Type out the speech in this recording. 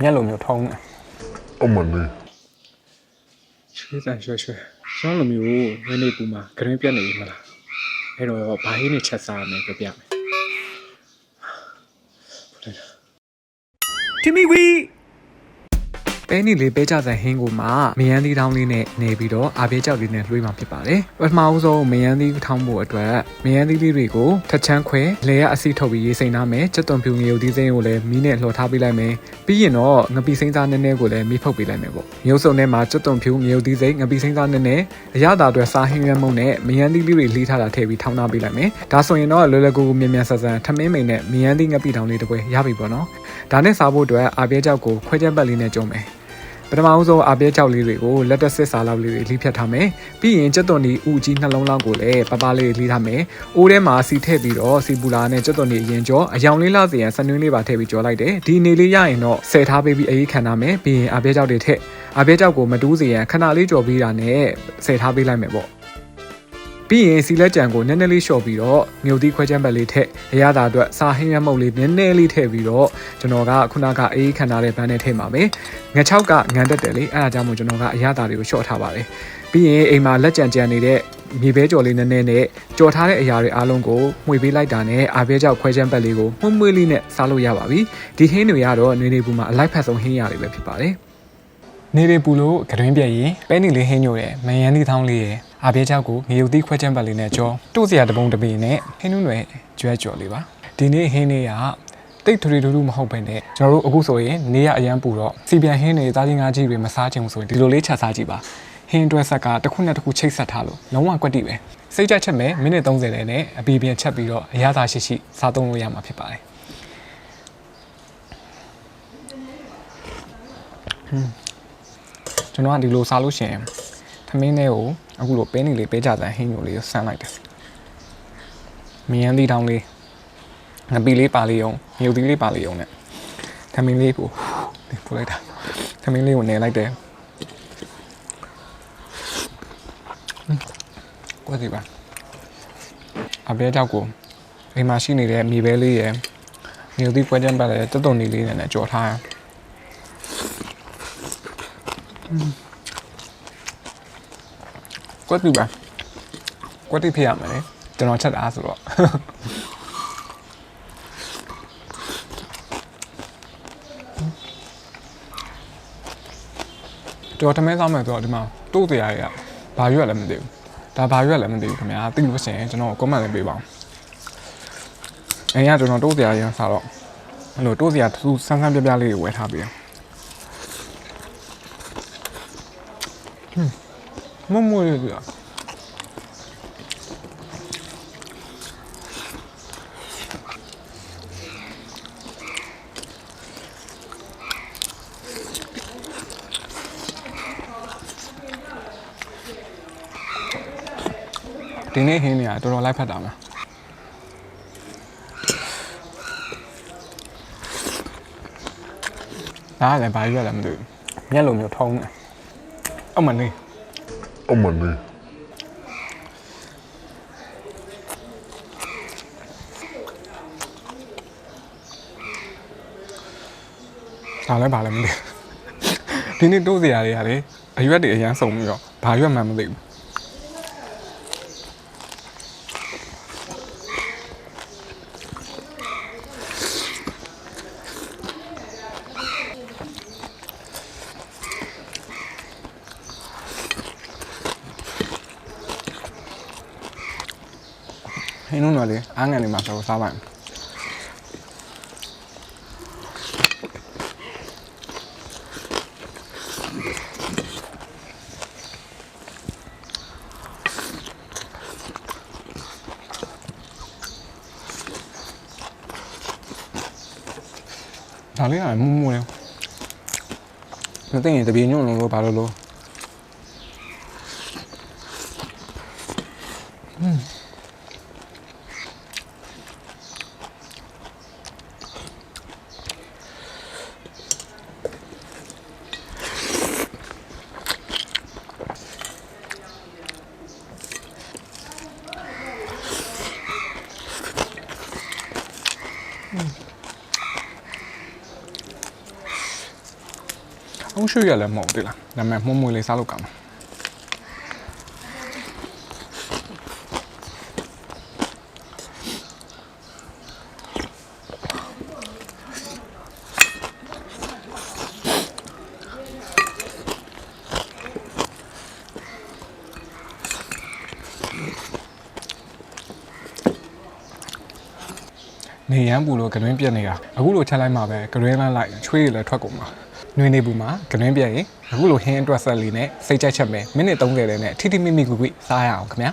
မျက်လုံးမျိုးထုံးတယ်အမလေးရွှေစံရွှဲရွှဲရှောင်းလိုမျိုးဝင်းနေပူမှာဂရင်းပြတ်နေပြီမလားအဲ့တော့ဘာဟင်းနဲ့ချက်စားရမယ်ပြောပြမယ်တီမီဝီ ပဲနီလေးပဲကြဆန်ဟင်းကိုမှမယန်းသီးထောင်းလေးနဲ့နေပြီးတော့အာပြဲကြောက်လေးနဲ့လွှေးမှာဖြစ်ပါတယ်ပထမဦးဆုံးမယန်းသီးထောင်းဖို့အတွက်မယန်းသီးလေးတွေကိုထက်ချမ်းခွဲလေရအစီထုတ်ပြီးရေးစိမ်ထားမယ်ချက်သွန်ဖြူငရုတ်သီးစိမ်းကိုလည်းမီးနဲ့လှော်ထားပေးလိုက်မယ်ပြီးရင်တော့ငပိစိမ်းသားနည်းနည်းကိုလည်းမီးဖုတ်ပေးလိုက်မယ်ပေါ့ရုပ်စုံထဲမှာချက်သွန်ဖြူငရုတ်သီးစိမ်းငပိစိမ်းသားနည်းနည်းအရသာအတွက်စားဟင်းရွက်မုံနဲ့မယန်းသီးလေးတွေလှီးထားတာထည့်ပြီးထောင်းထားပေးလိုက်မယ်ဒါဆိုရင်တော့လွယ်လွယ်ကူကူမြန်မြန်ဆန်ဆန်ထမင်းမိန်နဲ့မယန်းသီးငပိထောင်းလေးတစ်ပွဲရပြီပေါ့နော်ဒါနဲ့စားဖို့အတွက်အာပြဲကြောက်ကိုခွဲချက်ပတ်လေးနဲ့ကြုံမယ် ပထမဦးဆုံးအပြဲကြောက်လေးတွေကိုလက်တက်စစ်စာလောက်လေးတွေလှီးဖြတ်ထားမယ်ပြီးရင်ကြက်သွန်ဒီဥကြီးနှလုံးလောက်ကိုလည်းပပလေးလှီးထားမယ်အိုးထဲမှာစီထည့်ပြီးတော့စီပူလာနဲ့ကြက်သွန်ဒီအရင်ကြောအယောင်လေးလာစီရန်စနွင်းလေးပါထည့်ပြီးကြောလိုက်တယ်ဒီနေလေးရရင်တော့ဆယ်ထားပေးပြီးအေးခံထားမယ်ပြီးရင်အပြဲကြောက်တွေထည့်အပြဲကြောက်ကိုမတူးစီရန်ခဏလေးကြော်ပေးတာနဲ့ဆယ်ထားပေးလိုက်မယ်ပေါ့ ပြီးရင်စီလက်ကြံကိုနည်းနည်းလေးလျှော့ပြီးတော့မြုပ်သီးခွဲချမ်းဘက်လေးထည့်အရသာအတွက်စာဟင်းရမုတ်လေးနည်းနည်းလေးထည့်ပြီးတော့ကျွန်တော်ကခုနကအေးခန္ဓာတဲ့ဘန်းနဲ့ထည့်ပါမယ်ငချောက်ကငန်တက်တယ်လေအဲ့ဒါကြောင့်မို့ကျွန်တော်ကအရသာတွေကိုလျှော့ထားပါတယ်ပြီးရင်အိမ်မှာလက်ကြံကြံနေတဲ့မြေပဲကြော်လေးနည်းနည်းနဲ့ကြော်ထားတဲ့အရာတွေအားလုံးကိုမှွေပေးလိုက်တာနဲ့အာဘဲကြောက်ခွဲချမ်းဘက်လေးကိုမှုန့်မွေးလေးနဲ့စားလို့ရပါပြီဒီဟင်းတွေကတော့နေနေပူမှာအလိုက်ဖက်ဆုံးဟင်းရတွေပဲဖြစ်ပါတယ်နေရီပူလို့ကတွင်းပြက်ရင်ပဲနီလေးဟင်းညို့ရယ်မယန်းသီးထောင်းလေးရယ် အာပြဲချောက်ကိုငရုတ်သီးခွဲချမ်းပတ်လေးနဲ့ကြောတို့စရာတပုံတပေနဲ့ဟင်းနုံးတွေကျွဲကြော်လေးပါဒီနေ့ဟင်းလေးကတိတ်ထရီထူးထူးမဟုတ်ပဲနဲ့ကျွန်တော်တို့အခုဆိုရင်နေရအရန်ပူတော့စီပြန်ဟင်းတွေသားချင်းငါးကြီးတွေမစားချင်ဘူးဆိုရင်ဒီလိုလေးချက်စားကြည့်ပါဟင်းတွဲဆက်ကတစ်ခုနဲ့တစ်ခုချိတ်ဆက်ထားလို့လုံးဝကွက်တိပဲစိတ်ကြချက်မဲ့မိနစ်30လည်းနဲ့အပီပြန်ချက်ပြီးတော့အရသာရှိရှိစားသုံးလို့ရမှာဖြစ်ပါတယ်ကျွန်တော်ကဒီလိုစားလို့ရှိရင်သ မင်းလေးကိုအခုလိုပဲနေလေးပဲကြတဲ့ဟင်းညိုလေးကိုဆန်းလိုက်တယ်မယန်းသီးတောင်းလေးငပီလေးပါလေးအောင်မြုပ်သီးလေးပါလေးအောင်နဲ့သမင်းလေးကိုဒီပို့လိုက်တာသမင်းလေးကိုနေလိုက်တယ်ကွက်စီပါအပြဲကြောက်ကိုအိမ်မှာရှိနေတဲ့မြေပဲလေးရယ်မြုပ်သီးပွဲချမ်းပတ်တဲ့တက်တုံလေးလေးနဲ့ကြော်ထားတယ် ကွက်တိပါကွက်တိဖြစ်ရမယ်လေကျွန်တော်ချက်တာဆိုတော့တော်ထမဲစားမယ်ဆိုတော့ဒီမှာတိုးတရားတွေကဘာရွက်လည်းမသိဘူးဒါဘာရွက်လည်းမသိဘူးခင်ဗျာသိလို့ရှိရင်ကျွန်တော် comment လေးပေးပါအောင်အဲရကျွန်တော်တိုးတရားရစားတော့အဲ့လိုတိုးတရားသူစမ်းစမ်းပြပြလေးတွေဝယ်ထားပေးတယ် မမွေးရပြဒီနေ့ဟင်းနေတာတော်တော်လိုက်ဖက်တာမှာဒါကလည်းဘာရွက်လဲမသိဘူးမျက်လုံးမျိုးထုံးတယ်အမလေး အမလေးဒါလည်းဘာလဲမသိဘူးဒီနေ့တိုးစရာတွေကလေအရွက်တွေအရန်စုံပြီးတော့ဘာရွက်မှမသိဘူး ဟင်းလုံးတော့လေအားငယ်နေမှာဆိုစားပါမယ်ဒါလေးကမူးမူးလေမသိရင်တပြေညွန့်လုံးလို့ဘာလို့လို့ အောင်ရှူရလည်းမဟုတ်သေးလားဒါပေမဲ့မှုံမွေလေးစားလို့ကောင်းတယ် နေရန်ပူလို့ကတွင်းပြက်နေတာအခုလိုချက်လိုက်မှပဲကတွင်းလန်းလိုက်ချွေးရလည်းထွက်ကုန်မှာနှွေနေပူမှာကတွင်းပြက်ရင်အခုလိုဟင်းအတွက်ဆက်လေးနဲ့စိတ်ကြိုက်ချက်ပဲမိနစ်30လေးနဲ့ထိထိမိမိကူကူစားရအောင်ခင်ဗျာ